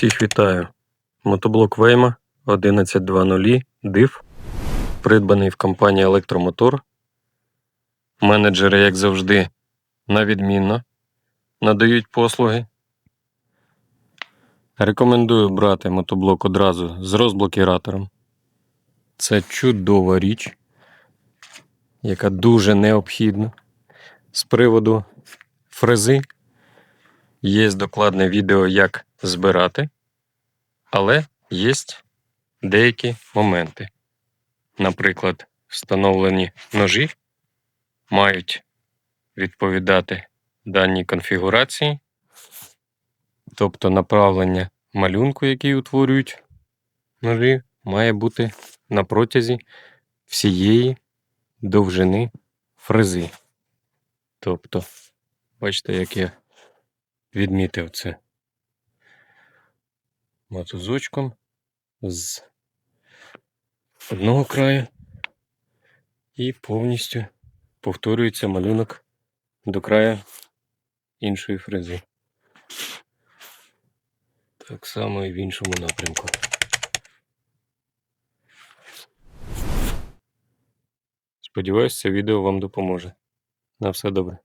Всіх вітаю. Мотоблок Вейма 1120 DIV, придбаний в компанії Електромотор. Менеджери, як завжди, на відмінно надають послуги. Рекомендую брати мотоблок одразу з розблокіратором. Це чудова річ, яка дуже необхідна. З приводу фрези є докладне відео, як збирати, але є деякі моменти. Наприклад, встановлені ножі мають відповідати даній конфігурації, тобто направлення малюнку, який утворюють ножі, має бути на протязі всієї довжини фрези. Тобто, бачите, як я відмітив це мотузочком з одного краю і повністю повторюється малюнок до краю іншої фрези. Так само і в іншому напрямку. Сподіваюсь, це відео вам допоможе. На все добре.